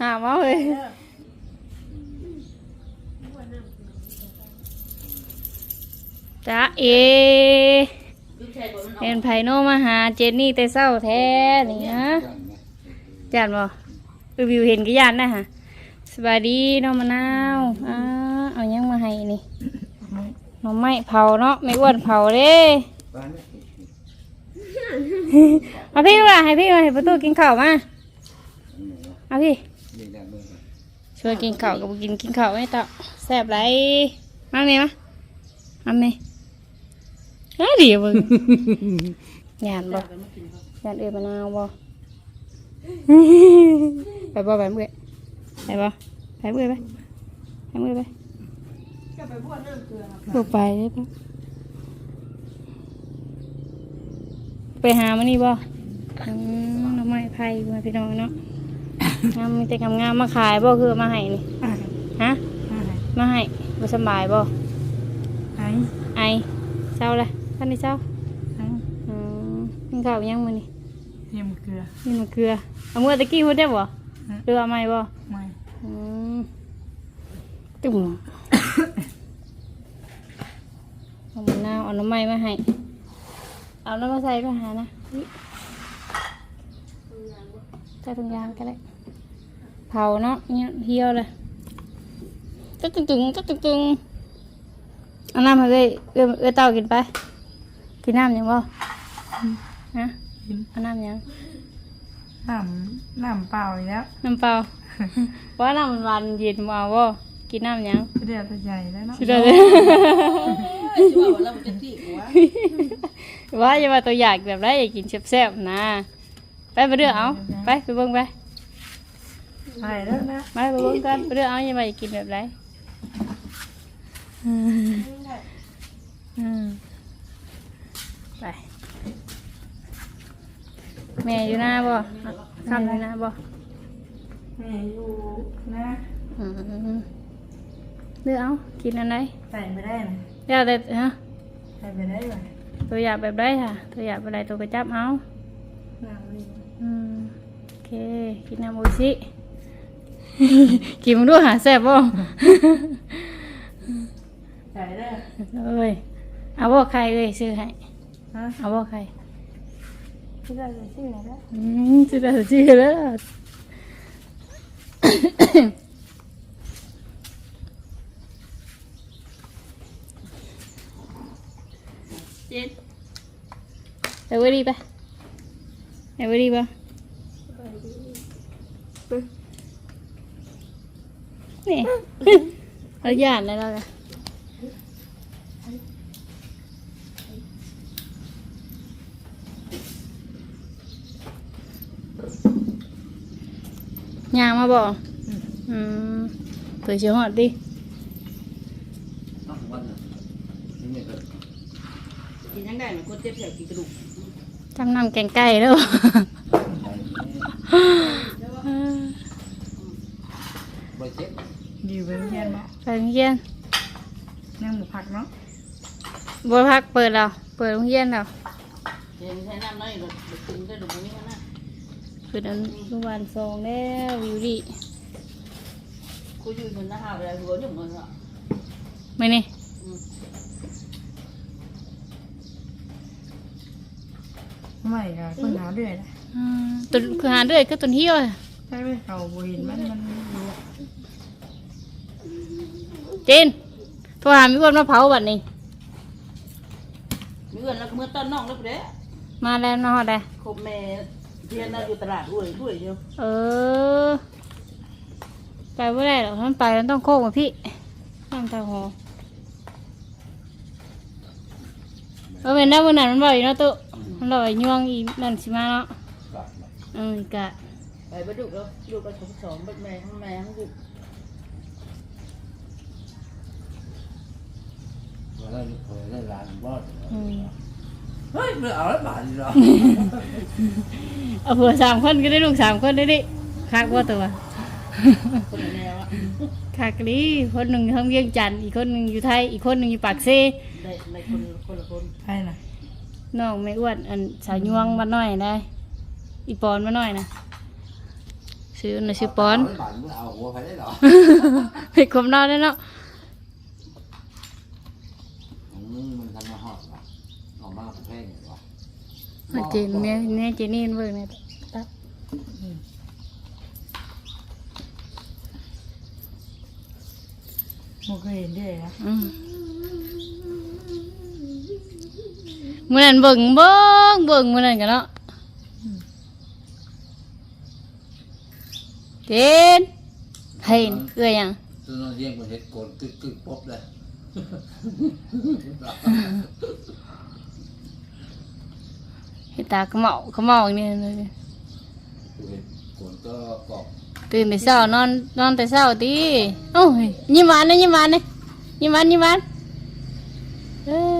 หามาเลยจ้าเอลูกชายบอกมันออกเห็นไผโนมาหาเจนนี่แต่เศร้าแท้นี่ฮะจานบ่รีวิวเห็นก็ยานนะฮะสบายดีน้องมะนาวอ้าเอายังมาให้นี่หน้องไม้เผาเนาะไม่อ้วนเผาเด้บ้าน เนี่ยเอาพี่ว่าให้พี่มาให้ประตูกินข้าวมาเอาพี่นี่แหละมือชวนกินข้าวกับบ่กินกินข้าวไม่ต่อแซ่บไรมาเมย์มามาเมย์เฮ้ยดีเบิ่งหยานบ่ไปมากินเขาหยานเอือมะนาวบ่ไปบ่ไปเมื่อยไปบ่ไปเมื่อยไปไปเมื่อยไปบ่ไปได้ปะ ไปหามานี่บ่อืมน้ำไม้ไผ่มาพี่น้องเนาะงามมีแต่งามงามๆมาขายบ่คือมาให้นี่ฮะมาให้บ่สำบายบ่ไอ้ไอเศร้าเลยท่านนี่เศร้าไอ้อืมกินข้าวยังมื้อนี่เยี่ยมเกลือนี่มันเกลือเอามื้อตะกี้พูดได้บ่เรือเอาใหม่บ่ไม่อืมตุ่มเอามะนาวเอาน้ำไม้มาให้ เอาน้ำมาใส่ไปหานะอุ๊ยใส่ถุงยางก็ได้เผาเนาะเนี่ยเหี่ยวเลยตึ๊กตึงตึงตึ๊กตึงตึงเอาน้ำมาเลยเอื้อเอื้อเต้ากินไป กินน้ำยังบ่ฮะกินเอาน้ำยังน้ำน้ำเปล่าอีกแล้วน้ำเปล่าว่าน้ำมันหวานเย็นมาบ่ กินน้ำยังเดือดตัวใหญ่แล้วเนาะสุดยอดเลยชื่อว่าเราจะที่หัวว่าอย่ามาตัวอยากแบบไรอยากกินแซ่บๆนะ ไปไปเรื่อเอาไปไปเบิ่งไปไปแล้วนะมาไปเบิ่งกันไปเรื่อเอาอย่ามาอยากกินแบบไรอืมอืมไปแม่อยู่หน้าบ่คำอยู่หน้าบ่แม่อยู่นะอืม เลือกเอากินอันไหนใส่ไม่ได้นะเดี๋ยวแต่ฮะใส่ไม่ได้เลยตัวอยากแบบไรค่ะ ตัวอยากแบบไรตัวกระจับเอาน้ำนี่อืมโอเคกินน้ำโออิชิกินมึงด้วยหาแซ่บบ่ใส่ได้เอ้ยเอาบ่ใครเอ้ยซื้อให้ฮะเอาบ่ใครที่ได้จะชื่ออะไรนะอืมซื้อได้ซื้อแล้ว เจ็ดไปเว้ยดีไปไปเว้ยดีป่ะนี่เราหยาดแล้วเราอะยางมาบ่อืมเผื่อเชียวหอดดิ ต้องวันน่ะนี่เนี่ยก็ กินยัง ได้ไหมคนเจ็บแผลกินกระดูกจำนำแกงไก่แล้วบ่เจ็บอยู่เป็นเพียนเนาะไปโรงเรียนนั่งหมูผักเนาะบัวพักเปิดแล้วเปิดโรงเรียนแล้วเห็นใช้น้ำน้อยหรอกกินกระดูกนี้นะเปิดอนุบาลสองแล้ววิวดิคุยอยู่บนหน้าหาเวลาหัวหนุ่มเลยอะไม่นี่ ไม่ค่ะคนหาเรื่อยนะอืมตุนคือหาเรื่อยก็ตุนเที่ยวอะใช่ไหมเขาบ่เห็นมันมันอยู่เจนโทรหามีคนมาเผาบัดนี้ มีเงินแล้วเมื่อต้นน้องแล้วเด้มาแล้วเนอได้คบแม่เทียนเราอยู่ตลาดด้วยด้วยเดียวเออ ไปไม่ได้หรอกท่านไปมันต้องโค้งกับพี่น้ำตาหอเออเป็นหน้าบนนั้นมันบอกอยู่เนาะตุ๊ มันบอกไอ้ยวงอีนั่นสิมาเนาะกลับมาเออกะไปบดุแล้วลูกก็สองสองบัดแม่ทั้งแม่ทั้งลูกวันนั้นเคยได้ร้านบอดอืมเฮ้ยไม่เอาแล้วบาทนี่หรอเอาเผื่อสามคนก็ได้ลูกสามคนได้ดิคักว่าตัวคนละแนวอะคักดีคนหนึ่งอยู่ทั้งเวียงจันทน์อีกคนหนึ่งอยู่ไทยอีกคนหนึ่งอยู่ปากเซได้ในคนคนละคนใช่น่ะ น้องไม่อ้วนอันสาวยวงมาหน่อยได้อีปอนมาหน่อยนะซื้อหน่อยซื้อปอนเาบาทมึงเอาหัวไปได้เหรอไปคมนอนได้เนาะมึงมันทำมาหอดเหรอออกมาเป็นแพงเหรอมาเจนเนี่ยเนี่ยเจนี่เบิ่งเนี่ยตับบ่เคยเห็นด้วยนะอืม มื่อนั้นเบิ่งเบิ่งเบิ่งมื่อนั้นกันเนาะเจนเฮ้ยเอื้อยังตัวนอนเที่ยงกูเห็ดโกนกึกกึกป๊บเลยเห็นตาขมเมาขมเมาอย่างนี้เลยกูเห็ดโกนก็กรอบตื่นแต่เช้านอนนอนแต่เช้าตีโอ้ยยิ้มหวานนะยิ้มหวานนะยิ้มหวานยิ้มหวานเอ้ย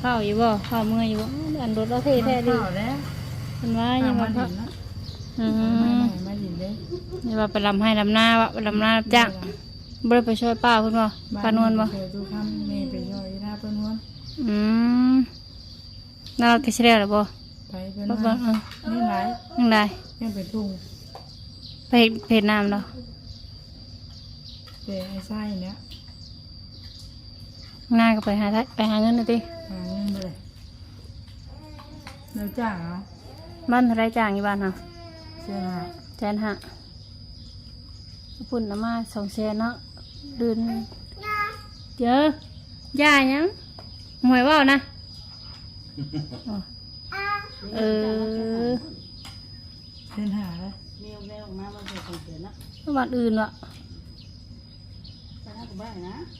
เข้าอยู่บ่เข้าเมื่อยอยู่บ่อันรถเราเท่แท้ดิเปล่าแล้วมันว่ายัยังงมามาดิเข้านเนาะอืไม่มไหนมาดินเด้นี่ว่าไปลำให้ลำหน้าวะไปลำหน้ารับจ้างบ่ได้ไปช่วยป้าเพิ่นบ่ป้านวลบ่เจอทุกคำเมย์ไปช่วยหน้าเปิ้นวลอืมน่ารักที่สุดแล้วบ่ไปเปิ้นบ่วบ่ลเออนี่ไหนยังได้ยังเป็นทุ่งไปเฮ็ดเพจน้ำเนาะแต่ไอ้ไส้เนี้ย หน้าก็ไปหาทัไปหาเงินหน่อยติหาเงินไปเลยเราจ้างเอาบ้านเท่าไรจ้างอยู่บ้านเฮาเสื้อหาแสนห้าปุ่นน้ำมาสองแสนเนาะเดือนเจอย่ายังหวยว่าวนะอ๋อเออเสื้อหาเลยแมวแมวมามันเกิดคนเสียนะบ้านอื่นวะไปหน้ากูบ้านนะลูกไก่มันสองหน่าโอ้คุณบอกหลายคนเลยนี่เหรอคนนั้นมีบ้านทางคนละ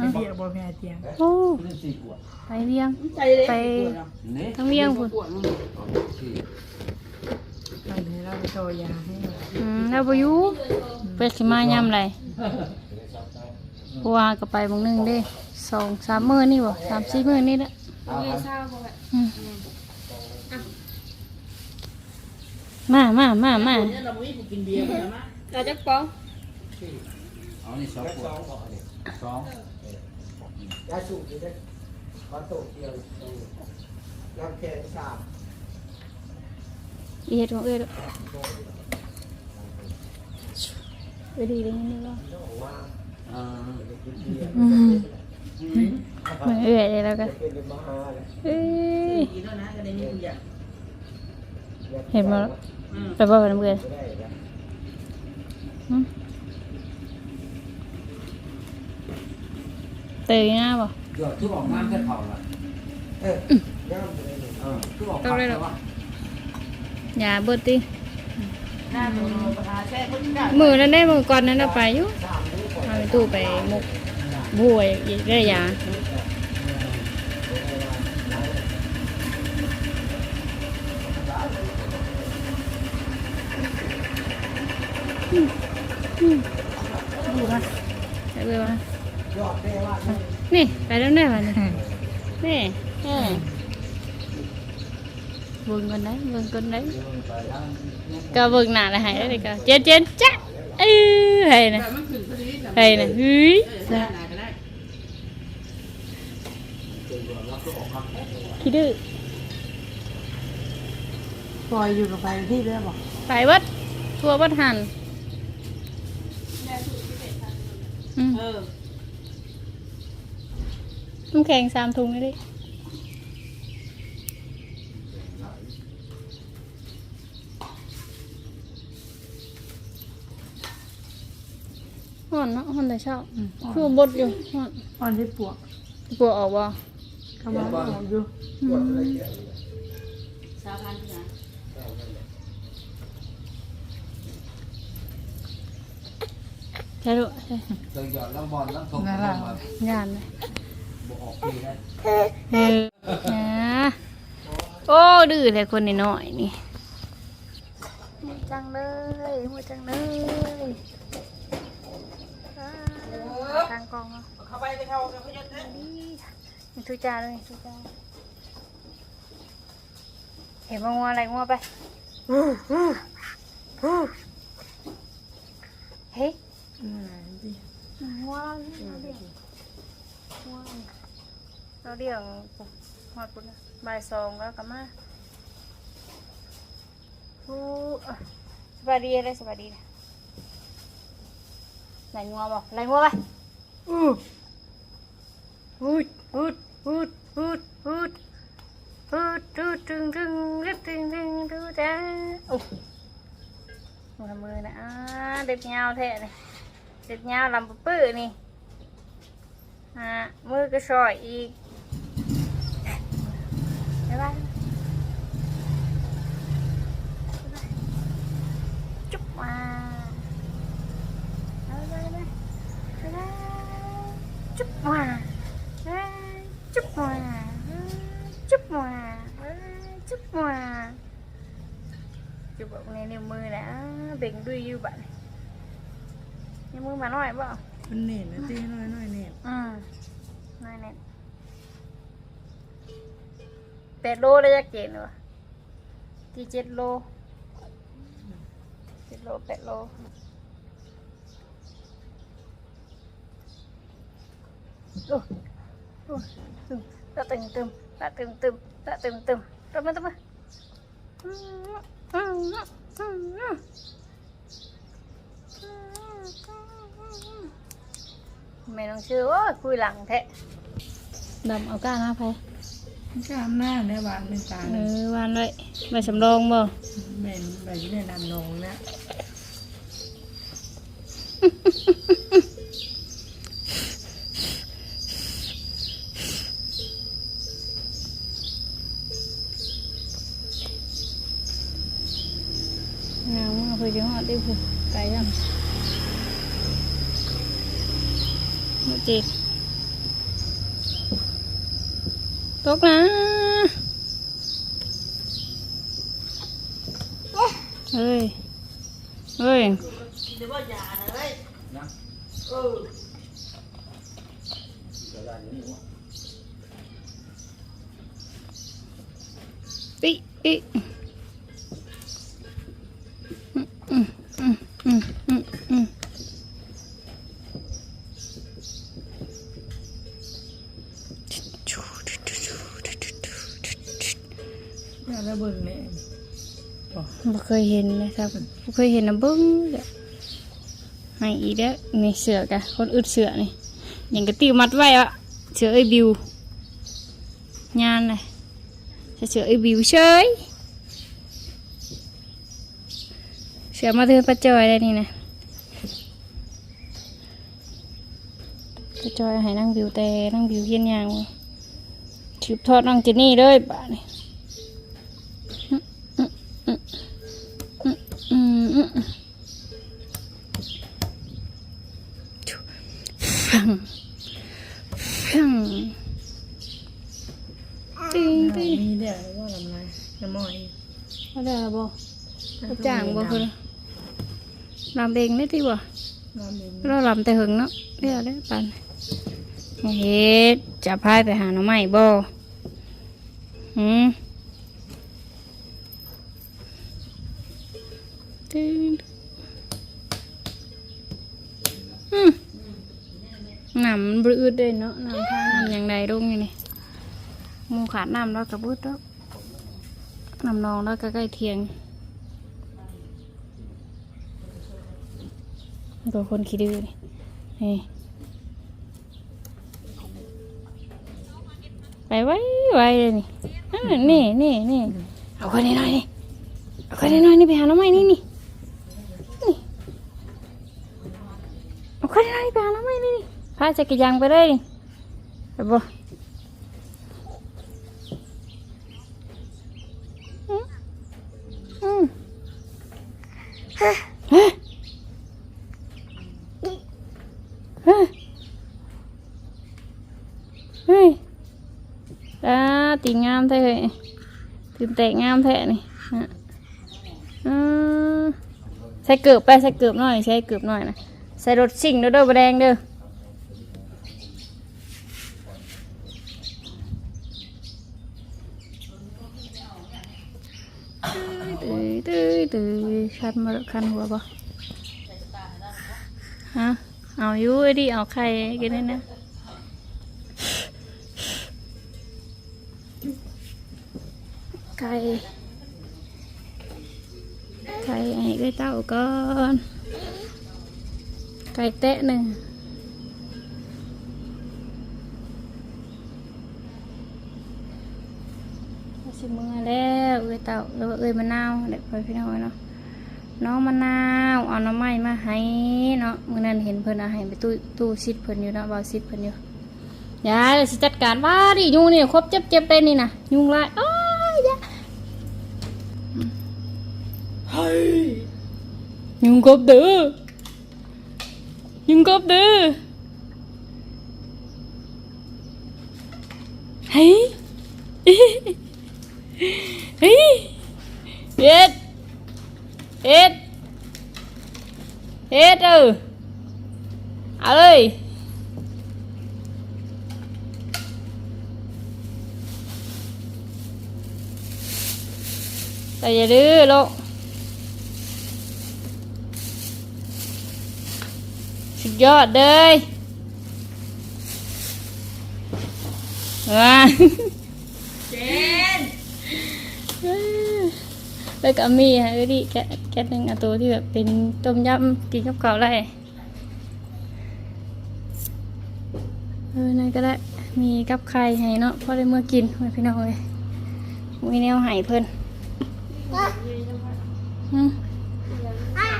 ม่เบียบ่แม่เตียงโอ้นี่สี่ขวดไปเวียงใจเลยไปนี่ทั้ง เวียงพุ่นปวดมึงสี่ไปเลยเราไปโตยาให้อืมแล้วบ่อยู่ไปสิมายามไรเพราะว่าก็ไปบางหนึงเด้สองสามมื้อนี่บ่สามสี่มื้อนี่แหละเอาครับอืมมามามามาเนี่ยเราไม่กินเบียร์กันนะเราจะป้องเอานี่สองขวดสองยาสูบอยู่ด้วยขอสูบเดียวน้ำแข็งสามอีเฮ็ดของเอ้ยด้วย ไปดีเลยนี่ว่าอ่าอืมเหมือนเอ้ยเลยแล้วกันเป็นมหาเลยเอ้ยกินแล้วนะก็ได้มีทุกอย่างเห็นมาแล้วอืมไปบ่กันเบื่อไม่ได้นะอืมเตยหน้าบ่เดี๋ยวทุกออกน้ำแค่เผาละเออย่ำเลยเออทุกออกต้องเลยเหรอวะอย่าเบิดติหน้าตัวประธานแท้คนได้ มือนั้นได้มือก่อนนั้นเอาไปอยู่เอาไปตู้ไปหมกบวยอีกได้ยาดูค่ะใส่เบอร์มายว่านี่ ไปแล้วได้ป่ะนี่นี่เออ เบิ่งกันได้เบิ่งกันได้ก็เบิ่งหน้าแล้วหายได้เลยก็เจนเจนจ้ะเอ้ยให้นะมันขึ้นพอดีจ้ะให้นะเฮ้ยเออได้ก็ได้ขี้ดื้อปล่อยอยู่กับไปที่เรื่อบอกไปเบัดทั่วเบัดหันอืมเออน้ำแข็งสามถุงนี่ดิห่อนเนาะ ห่อนแต่เช้าคือบ่บดอยู่ห่อนอ่อนที่ปวกอปวดออกบ่เขามาบอกอยู่กดอะไรเกี่ยวอยู่สาวพันธุ์ที่ไหนเอานั่นแหละใช่ลูกใช่เคยหยอดลังบอลลังทงนั่นลล่ะงมางานเลยบออกปีได้เออนะโอ้ดื้อเลยคนน้อยๆนี่หัวจังเลยหัวจังเลยอ่า ทางกองเอาเข้าไปไปเข้ากับพยศนะดีมีทุจ้าเลยทุจ้าเห็นมังัวอะไรงัวไปอู้หู้หู้เฮ้ยอืมดิงัวเราเลี้ยงงัวเราเลี้ยงหอดปุ่นน่ะบ่ายสองแล้วกลับมาฮู้อะสบายดีเลยสบายดีนะไหนงัวบอกไหนงัวไป อู้ฮูดฮูดฮูดฮูดฮูดฮูดฮูดตึงตึงตึงตึงตึงตึงจ้าโอ้มือมือนะอ่าเด็บยาวแท้เลย เด็ดยาวลำปื้อนี่ฮะมือก็ช่อยอีกบ๊ายบายจุ๊บมาบ๊ายบายบ๊ายบาย จุ๊บมาจุ๊บมาจุ๊บมาจุ๊บมาจุ๊บแบบนี้นิ้วมือนะเบ่งด้วยอยู่บ้านนี่มือมาหน่อยเปล่า มันเน็ ตะตึมตึมตะตึมตึมตะตึมตึมตะตึมตึมตึมมาตึมมาอืมอืมอืมอืมแม่น้องชื่อว่าคุยหลังแทะดำเอาก้านมาไปกล้ามหน้าเนี่ยหวานเป็นตาเอเลยอวานไว้ไว้สำรองบ่แม่นแบบนี้เนี่ยนำนองนะ งามเอาไปจังหวัดได้ผูกไก่ยังโมจิตกนะเฮ้ย เฮ้ย เดี๋ยวว่าอย่านะเว้ยนะเออเดี๋ยวได้เดี๋ยวนี้วะปิปิอืมอืมอืมอืมอืมอยากได้เบิ่งเนี่ยบ่เคยเห็นนะครับบ่เคยเห็นนะเบิ้งเด้อ ให้อีเด้อนี่เสือกะคนอึดเสือนี่ยังกระติวมัดไว้อะเสือไอ้บิวงานเลยจะเสือไอ้บิวเฉยเสือมาเทินประจอยได้นี่นะประจอยให้นั่งบิวแต่นั่งบิวเย็นยางชิบทอดนั่งเจนี่เลยบ้านี่ อืมอืมฟังฟังตึงตึง มีเดี๋ยวว่าลำไรน้ำมอย เขาได้บ่เขาจ้าง บ่คือลำเองได้ที่บ่น้ำเองเราลำแต่หึงเนาะเรียกได้ปันเฮ็ดจะพายไปหาหน่อไม้บ่หืมตึงอืมน้ำมันบรืดเลยเนาะน้ำทางน้ำอย่างใดลงอยู่นี่หมูขาดน้ำแล้วกระบุดแล้วน้ำนองแล้วก็ใกล้เทียง ตัวคนขี้ดื้อนี่นี่ไปไว้ไว้เลยนี่นี่นี่นี่เอาคนนี้หน่อยนี่เอาคนนี้หน่อยนี่ไปหาน้องใหม่นี่นี่นี่เอาคนนี้หน่อยนี่ไปหาน้องใหม่นี่นี่พาจักรยานไปเลยนี่ไปบ่อืมอืมเฮ้ยเฮ้ยเฮ้ยเฮ้ยอ่าตีงามแท้เลย ตื่นแต่งามแท้นี่ใส่เกือบไปใส่เกือบหน่อยใส่เกือบหน่อยนะใส่รถสิ่งเด้อเด้อบแดงเด้อตื้อตื้อตื้อคันมาคันหัวบ่ฮะเอาอยู่ไอ้ดิเอาไข่กินได้นะ ข่ไข่ไอ้ไก่เต้าก่อนไก่เตะหนึ่งสิมือแล้วเอ้ยเต่าแล้วเอ้ยมะนาวเด็กไปพี่น้องเนาะน้องมะนาวเอาน้ำไม้มาให้เนาะมื่อนั้นเห็นเพิ่นเอาให้ไปตู้ตู้ซิดเพิ่นอยู่เนาะเบาซิดเพิ่นอยู่ยายเดี๋ยวสิจัดการว่าดิยุงนี่ครบเจ็บเจ็บเป็นนี่นะยุงลายอ้ ยุงกบเด้อยุงกบเด้อเฮ้ยเฮ้ ยเฮ็ดเฮ็ดเฮ็ดเออเอาเลยแต่อย่าดื้อลูกสุดยอดเลยว้าแล้วก็มีฮะเออดิแกะแกะหนึ่งอันตัวที่แบบเป็นต้มยำกินกับข้าวได้เออนั่นก็ได้มีกับไข่ให้เนาะพอได้เมื่อกินไว้พี่น้องเลยมีแนวให้เพิ่นอืมเออ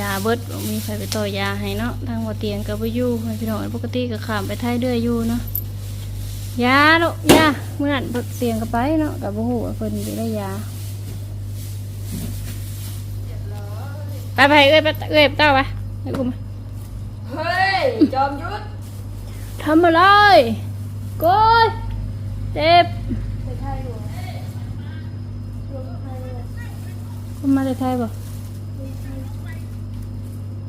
ยาเบิดบ่มีใครไปต่อยาให้เนาะทางหัวเตียงกับอยู่ให้พี่น้องปกติก็ขามไปท้ายเดือยอยู่เนาะยาเนาะยาเมื่อนั้นเบิดเตียงก็ไปเนาะกับบ่ฮู้ว่าเพิ่นสิได้ยาไปไปเอ้ยไปเอ้ยเต้าไปไปกูมาเฮ้ยจอมยุทธทำอะไรโกยเจ็บคุณมาได้ไทยบ่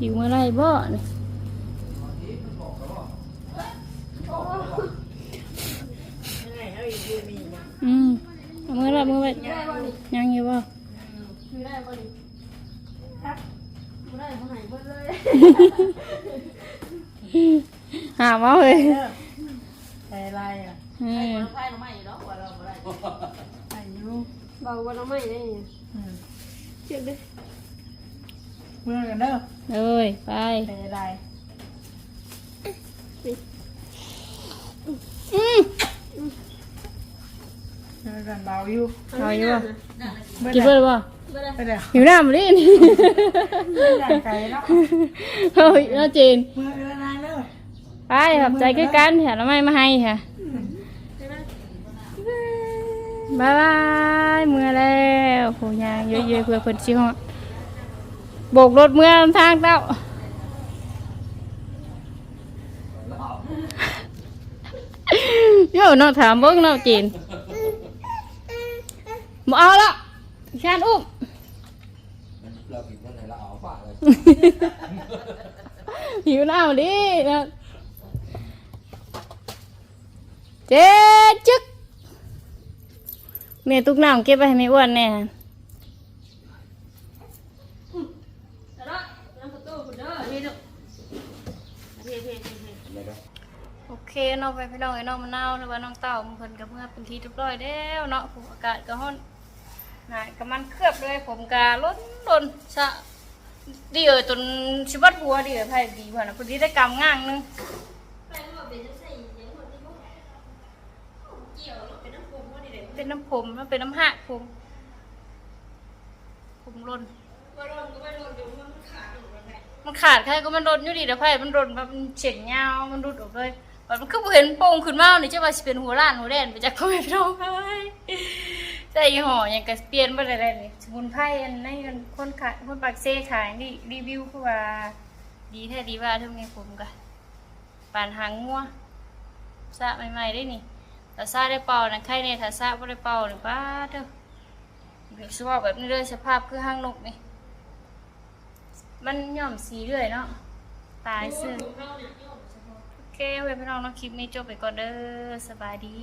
อยู่เมื่อไรบ่นี่อืมเอามือละมือไปยังอยู่บ่คือได้บ่ดิครับบ่ได้บ่ให้เบิดเลยหามาเลยแต่อะไรอะอืมไผบ่ไม่ดอกว่าเราบ่ได้อายุเบาบ่เราไม่ได้อืมเจ็บเด้เมื่อกันเด้อ เลยไปแต่อะไรอืมเมื่อกันเบาอยู่เอาอยู่บ่เมื่อกินไหเบิร่ดบ่เมื่อไหร่หิวน้ำมาดินี่เมื่อไหร่ไกลแล้วเฮ้ยน่าจีนเมื่อเวลาเด้อไปขอบใจคือกันแถมน้ำไม้มาให้ค่ะบายบายเมื่อแล้วโหยางเยอะๆเพื่อเพิ่นชิฮอด โบกรถเมื่อทางเต้าโย่เนาะถามเบิ่งเนาะจีนบ่เอาละชานอุ้มเราผิดคนไหนเราเอาฝ่าเลยหิวน้ำดิเนะเจ๊จึ๊กแม่ตุกน้ำเก็บไปให้แม่อ้วนแน่โอ เคเนาะไปพี่น้องไอ้น้องมะนาวหรือว่าน้องเต่ามันเพิ่นกับเมื่อเป็นทีเรียบร้อยแล้วเนาะผมอากาศก็ฮ้อนนายกับมันเคลือบเลยผมกาล้นล้นสะดีเออจนชิบัดหัวดีเออไพ่ดีกว่านะพอดีได้กำง่างนึงเป็นน้ำผมมันเป็นน้ำหักผมผมร่นมันขาดแค่ก็มันโดนอยู่ดีเดี๋ยวไพ่มันโดนแบบมันเฉียงยาวมันรุดออกเลย มันคือบ่เห็นโป่งขึ้นมาเนี่จะว่าสิเป็นหัวล้านหัวแดนไปจากพ่อแม่พี่น้องเอ้ยใส่ห่ออย่างกระเปลี่ยนบ่ได้เลยนี่สมุนไพรอันในนคนขายคนปากเซ่ขายนี่รีวิวคือว่า ดีแท้ดีว่าเท่านี้ผมก็ปานหางงัวซะใหม่ๆได้นี่ถ้าซะได้เป่านะใครเนี่ยถ้าซะบ่ได้เป่านี่ป้าเด้อเดี๋ยวสภาแบบนี้เลยสภาพคือหางนกนี่มันย่อมสีเรื่อยเนาะตายซึ่งโอ เคไว้พี่น้องเนาะคลิปนี้จบไปก่อนเด้อสบายดี